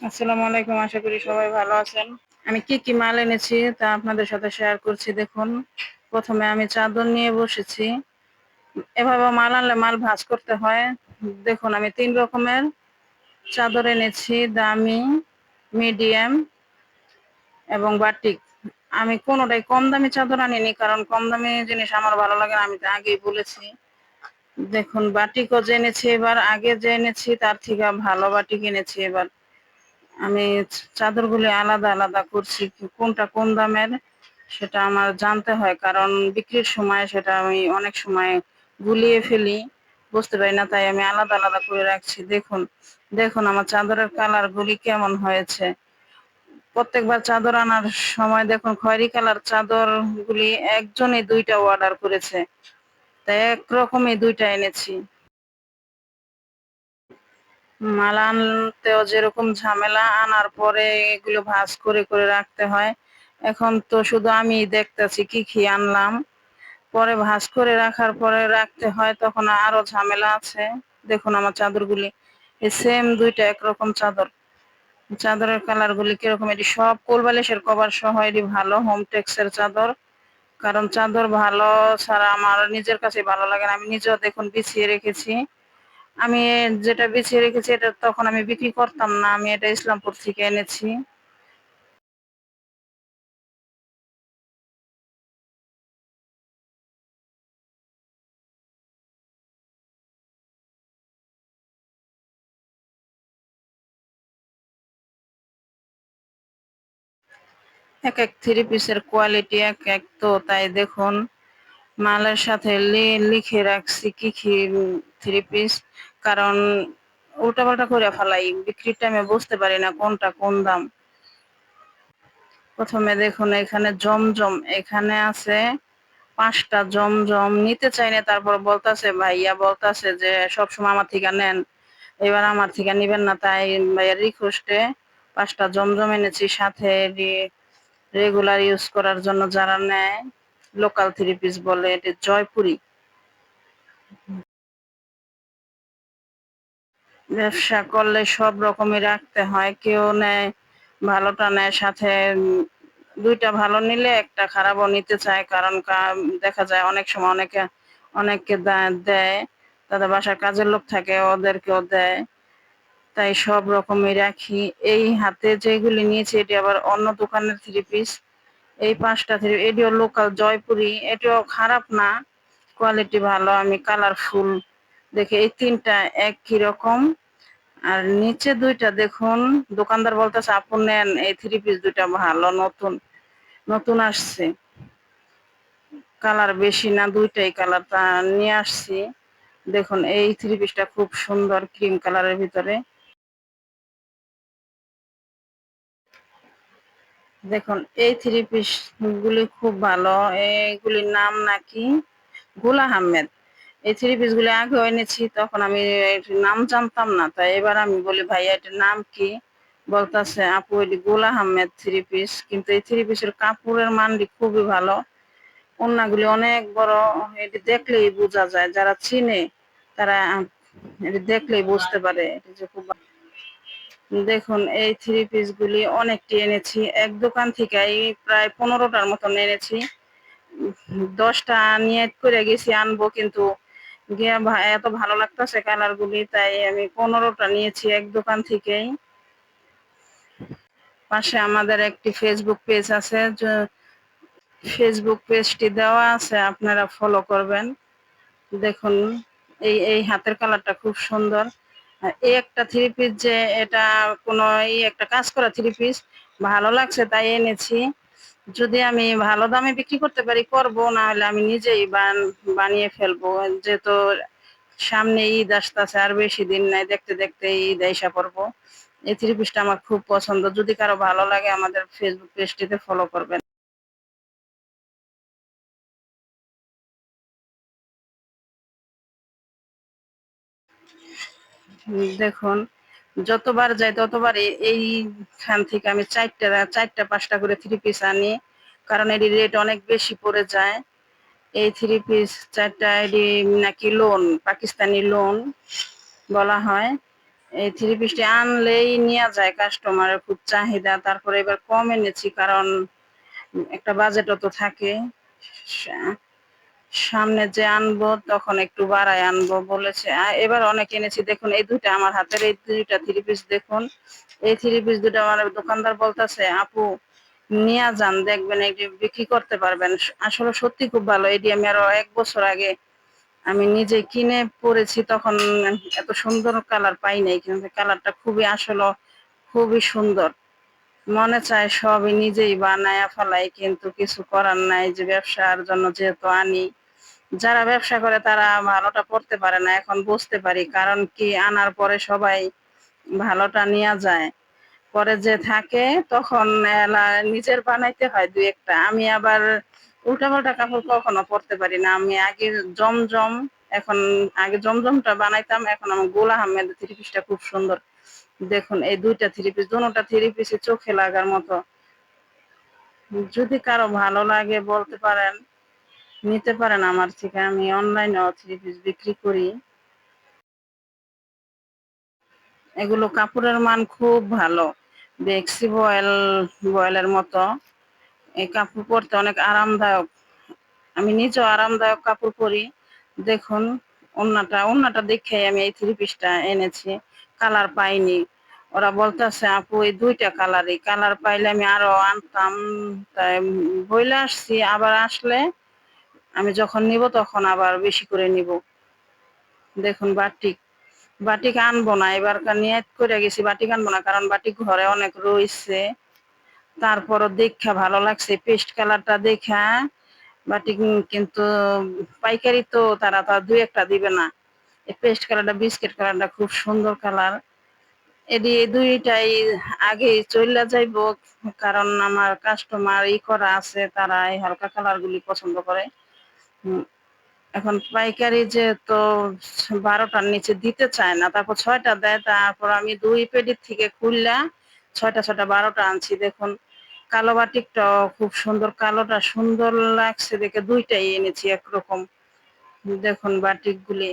আসসালামু আলাইকুম, আশা করি সবাই ভালো আছেন। আমি কি কি মাল এনেছি তা আপনাদের সাথে শেয়ার করছি, দেখুন। প্রথমে আমি চাদর নিয়ে বসেছি। এভাবে মাল আনলে মাল ভাজ করতে হয়। দেখুন, আমি তিন রকমের চাদর এনেছি, দামি মিডিয়াম এবং বাটিক আমি কোনোটাই কম দামি চাদর আনিনি, কারণ কম দামি জিনিস আমার ভালো লাগে আমি তো আগেই বলেছি। দেখুন বাটিকও যে এনেছি এবার, আগে যে এনেছি তার থেকে ভালো বাটিক এনেছি এবার। আমি চাদরগুলি আলাদা আলাদা করছি, কোনটা কোন দামের সেটা আমার জানতে হয়, কারণ বিক্রির সময় সেটা আমি অনেক সময় গুলিয়ে ফেলি, বুঝতে পারি না, তাই আমি আলাদা আলাদা করে রাখছি। দেখুন দেখুন আমার চাদরের কালার গুলি কেমন হয়েছে। প্রত্যেকবার চাদর আনার সময় দেখুন, খয়েরি কালার চাদর গুলি একজনই দুইটা অর্ডার করেছে, তাই একরকমই দুইটা এনেছি। মাল আনতেও যেরকম ঝামেলা, আনার পরে এগুলো ভাজ করে করে রাখতে হয়। এখন তো শুধু আমি দেখতেছি কি কি আনলাম। পরে ভাজ করে রাখার পরে রাখতে হয়, তখন আরও ঝামেলা আছে। দেখুন আমার চাদরগুলি সেম দুইটা একরকম চাদর। চাদরের কালার গুলি কীরকম, এটি সব কোলবালিশের কভার সহ, এটি ভালো হোম টেক্সের চাদর। কারণ চাদর ভালো ছাড়া আমার নিজের কাছে ভালো লাগে না। আমি নিজেও দেখুন বিছিয়ে রেখেছি। আমি যেটা বেছে রেখেছি এটা তখন আমি বিক্রি করতাম না, আমি এটা ইসলামপুর থেকে এনেছি। এক এক থ্রি পিসের কোয়ালিটি এক এক তো, তাই দেখুন, মালের সাথে লিখে রাখছি, কি কি থ্রি পিস কারণ উল্টাপাল্টা করে ফেলাই, বিক্রির টাইমে বুঝতে পারি না কোনটা কোন দাম। প্রথমে দেখুন, এখানে জমজম, এখানে আছে পাঁচটা জমজম। নিতে চাই না, তারপর বলতাছে, ভাইয়া বলতাছে যে সবসময় আমার থেকে নেন। এবার আমার থেকে নিবেন না, তাই ভাইয়ার রিকোয়েস্টে পাঁচটা জমজম এনেছি, সাথে রেগুলার ইউজ করার জন্য যারা নেয় লোকাল থ্রি পিস বলে, এটি জয়পুরি। ব্যবসা করলে সব রকমই রাখতে হয়। কেউ নেয়, ভালোটা নেয়, সাথে দুইটা ভালো নিলে একটা খারাপও নিতে চায়। কারণ দেখা যায় অনেক সময় অনেকে, অনেককে দেয়, তাদের বাসার কাজের লোক থাকে, ওদেরকেও দেয়। তাই সব রকমই রাখি। এই হাতে যেগুলি নিয়েছি, এটি আবার অন্য দোকানের থ্রি পিস এই পাঁচটা থ্রি এটিও লোকাল জয়পুরি। এটিও খারাপ না কোয়ালিটি ভালো, আমি কালারফুল দেখে এই তিনটা একই রকম? আর নিচে দুইটা দেখুন, দোকানদার বলতেছে আপন নেন, এই থ্রি পিস দুইটা ভালো, নতুন নতুন আসছে। কালার বেশি না, দুইটাই কালার তা নিয়ে আসছি। দেখুন, এই থ্রি পিসটা খুব সুন্দর ক্রিম কালারের ভিতরে। দেখুন, এই থ্রি পিস গুলি খুব ভালো এইগুলির নাম নাকি? গুল আহমেদ। এই থ্রি পিস গুলি আগে এনেছি, তখন আমি নাম জানতাম না তাই এবার আমি বলি, ভাইয়া, এটার নাম কি? বলতেছে, আপু, এটি গুল আহমেদ থ্রি পিস কিন্তু এই থ্রি পিসের কাপড়ের মানটি খুবই ভালো। অন্যগুলি অনেক বড়, এটি দেখলেই বোঝা যায়, যারা চিনে তারা এটি দেখলেই বুঝতে পারে খুব দেখুন, এই থ্রি পিস গুলি অনেকটি এনেছি, এক দোকান থেকে এই প্রায় পনেরোটার মতন এনেছি। দশটা নিয়ে করে গেছি, আনব, কিন্তু গিয়ে এত ভালো লাগতেছে কালার গুলি তাই আমি পনেরোটা নিয়েছি এক দোকান থেকেই। পাশে আমাদের একটি ফেসবুক পেজ আছে ফেসবুক পেজটি দেওয়া আছে, আপনারা ফলো করবেন। দেখুন, এই এই হাতের কালারটা খুব সুন্দর। এই একটা থ্রি পিস যে এটা কোনো এই একটা কাজ করা থ্রি পিস ভালো লাগছে, তাই এনেছি। যদি আমি ভালো দামে বিক্রি করতে পারি, করব, না হলে আমি নিজেই বানিয়ে ফেলব। যেহেতু সামনে ঈদ আসতেছে, আর বেশি দিন নাই, দেখতে দেখতে ঈদ আইসা পড়ব। এই থ্রি পিসটা আমার খুব পছন্দ। যদি কারও ভালো লাগে, আমাদের ফেসবুক পেজটিতে ফলো করবেন। দেখুন যতবার যাই, ততবার এইখান থেকে আমি চারটা চারটা, পাঁচটা করে থ্রি পিস আনি। কারণ এটি রেট অনেক বেশি পড়ে যায়। এই থ্রি পিস চারটা এটি নাকি লোন পাকিস্তানি লোন বলা হয়। এই থ্রি পিসটি আনলেই নিয়ে যায় কাস্টমারের খুব চাহিদা। তারপরে এবার কম এনেছি, কারণ একটা বাজেটও তো থাকে। সামনে যে আনব, তখন একটু বাড়ায় আনব বলেছে। এবার অনেক এনেছি, দেখুন, এই দুইটা আমার হাতের, এই দুইটা থ্রি পিস দেখুন। এই থ্রি পিস দুটো আমার দোকানদার বলতেছে, আপু, নিয়ে যান, দেখবেন এটি বিক্রি করতে পারবেন। আসলে সত্যি খুব ভালো, এটি আমি আরও এক বছর আগে আমি নিজে কিনে পরেছি, তখন এত সুন্দর কালার পাই নাই, কিন্তু কালারটা খুবই আসলে, খুবই সুন্দর। মনে চায় সবই নিজেই বানায় ফেলাই, কিন্তু কিছু করার নাই যে ব্যবসার জন্য যেহেতু আনি। যারা ব্যবসা করে তারা ভালোটা পড়তে পারে না, এখন বুঝতে পারি। কারণ কি, আনার পরে সবাই ভালোটা নিয়ে যায়। পরে যে থাকে, তখন নিজের বানাইতে হয় দুই একটা। আমি আবার উল্টাপাল্টা কাপড় কখনো পরতে পারি না। আমি আগে জমজম, এখন আগে জমজমটা বানাইতাম, এখন আমার গোল আহমেদ থ্রি পিসটা খুব সুন্দর। দেখুন, এই দুইটা থ্রি পিস দুটা থ্রি পিসে চোখে লাগার মতো। যদি কারও ভালো লাগে বলতে পারেন নিতে পারেন আমার থেকে। আমি অনলাইনে থ্রি পিস বিক্রি করি। এগুলো কাপড়ের মান খুব ভালো। দেখছি বয়েল, বয়েলের মতো। এই কাপড় পরতে অনেক আরামদায়ক। আমি নিজেও আরামদায়ক কাপড় পরি। দেখুন অন্যটা অন্যটা দেখে আমি এই থ্রি পিসটা এনেছি। কালার পাইনি। ওরা বলতেছে, আপু, এই দুইটা কালারই। কালার পাইলে আমি আরও আনতাম। তাই বইলে আসছি, আবার আসলে আমি যখন নিব তখন আবার বেশি করে নিব। দেখুন বাটিক বাটিক আনব না, এবার নিয়ত করে গেছি, বাটিক আনব না, কারণ বাটিক ঘরে অনেক রয়েছে। তারপরও দেখা ভালো লাগছে, পেস্ট কালারটা দেখা, বাটিক কিন্তু পাইকারি তো তারা তো দুই একটা দিবে না। এই পেস্ট কালারটা, বিস্কিট কালারটা খুব সুন্দর কালার। এদি দুইটাই আগে চলে যাইব, কারণ আমার কাস্টমার ই করা আছে, তারা এই হালকা কালার গুলি পছন্দ করে। এখন পাইকারি যে তো বারোটার নিচে দিতে চায় না, তারপর ছয়টা দেয়, তারপর আমি দুই পেডির থেকে খুললা, ছয়টা ছয়টা, বারোটা আনছি। দেখুন, কালো বাটিকটাও খুব সুন্দর, কালোটা সুন্দর লাগছে দেখে দুইটাই এনেছি একরকম। দেখুন বাটিক গুলি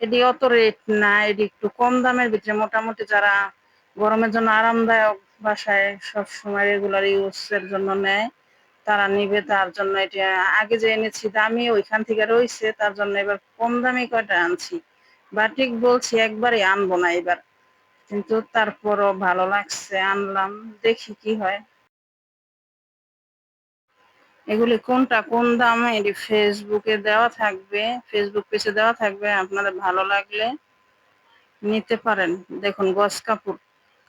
এটি অত রেট না, এটি একটু কম দামের ভিতরে। মোটামুটি যারা গরমের জন্য আরামদায়ক বাসায় সবসময় রেগুলার ইউজের জন্য নেয় তারা নিবে তার জন্য এটা আগে যে এনেছি দামি ওইখান থেকে রয়েছে তার জন্য এবার কম দামি কয়টা আনছি। বা ঠিক বলছি একবারে আনব না এবার। কিন্তু তারপরও ভালো লাগছে, আনলাম, দেখি কি হয়। এগুলি কোনটা কোন দাম? এটি ফেসবুকে দেওয়া থাকবে, ফেসবুক পেজে দেওয়া থাকবে, আপনাদের ভালো লাগলে নিতে পারেন। দেখুন গস কাপড়।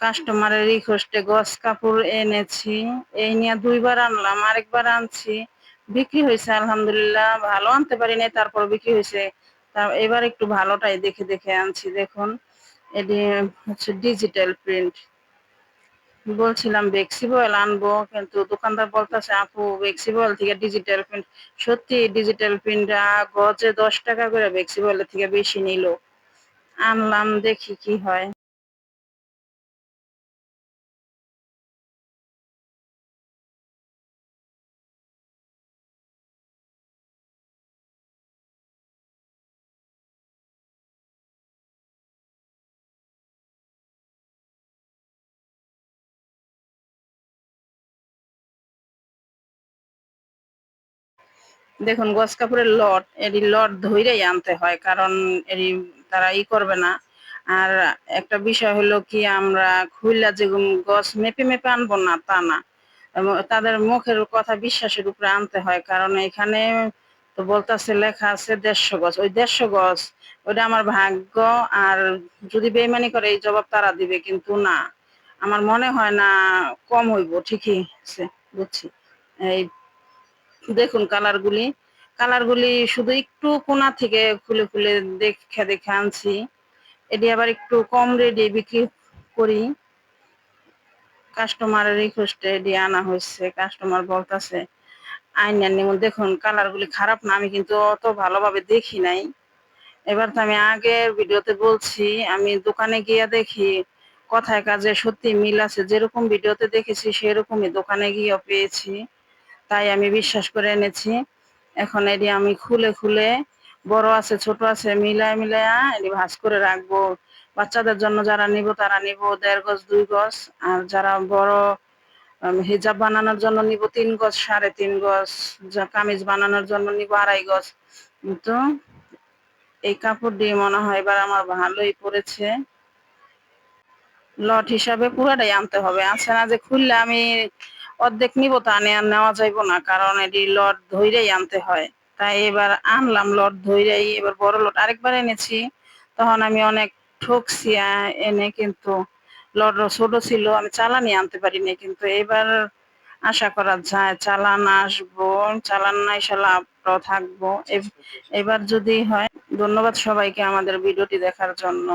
কাস্টমারের রিকোয়েস্টে গস কাপড় এনেছি। এই নিয়ে দুইবার আনলাম, আরেকবার আনছি। বিক্রি হয়েছে, আলহামদুলিল্লাহ, ভালো আনতে পারি নাই তারপর বিক্রি হয়েছে। এবার একটু ভালোটাই দেখে দেখে আনছি, দেখুন। এটি হচ্ছে ডিজিটাল প্রিন্ট বলছিলাম বেক্সিবয়েল আনব, কিন্তু দোকানদার বলতেছে, আপু বেক্সিবয়েল থেকে ডিজিটাল প্রিন্ট সত্যি ডিজিটাল প্রিন্টটা গজে দশ টাকা করে বেক্সিবয়েলের থেকে বেশি নিল। আনলাম, দেখি কি হয়। দেখুন গস কাপড়ের লট এটি লট ধৈরেই আনতে হয়, কারণ এটি তারা ই করবে না। আর একটা বিষয় হলো কি, আমরা খুললা যে গছ মেপে মেপে আনব না, তা না। তাদের মুখের কথা বিশ্বাসের উপরে আনতে হয়, কারণ এখানে তো বলতেছে, লেখা আছে দেড়শো গছ ওই দেড়শো গছ ওইটা আমার ভাগ্য, আর যদি বেইমানি করে, এই জবাব তারা দিবে, কিন্তু না। আমার মনে হয় না কম হইব, ঠিকই আছে বুঝছি। এই দেখুন কালারগুলি কালারগুলি শুধু একটু কোনা থেকে খুলে খুলে দেখে দেখে আনছি। এটি আবার একটু কম রেটে বিক্রি করি। কাস্টমারের রিকোয়েস্টে এটি আনা হয়েছে কাস্টমার বলতেছে আইনার নিমন, দেখুন কালারগুলি খারাপ না, আমি কিন্তু অত ভালোভাবে দেখি নাই। এবার তো আমি আগের ভিডিওতে বলছি, আমি দোকানে গিয়ে দেখি, কথায় কাজে সত্যি মিল আছে, যেরকম ভিডিওতে দেখেছি সেরকমই দোকানে গিয়েও পেয়েছি। তাই আমি বিশ্বাস করে এনেছি। এখন এটি আমি খুলে খুলে বড় আছে, ছোট আছে, মিলায় মিলায় এটি ভাজ করে রাখব। বাচ্চাদের জন্য যারা নিব তারা নিব দেড় গজ, দুই গজ। আর যারা বড় হিজাব বানানোর জন্য নিব তিন গজ, সাড়ে তিন গজ। কামিজ বানানোর জন্য নিব আড়াই গজ। তো এই কাপড় দিয়ে মনে হয় এবার আমার ভালোই পড়েছে। লট হিসাবে পুরাটাই আনতে হবে। আছে না যে খুললে আমি অর্ধেক নিব তা আর নেওয়া যাইব না, কারণ এটি লট ধইরেই আনতে হয়। তাই এবার আনলাম লট ধইরেই, এবার বড় লট আরেকবার এনেছি। তখন আমি অনেক ঠকছি এনে কিন্তু লট ছোট ছিল, আমি চালানি আনতে পারিনি, কিন্তু এবার আশা করা যায় চালান আসব, চালান না এসে লাভ থাকব। এবার যদি হয়, ধন্যবাদ সবাইকে আমাদের ভিডিওটি দেখার জন্য।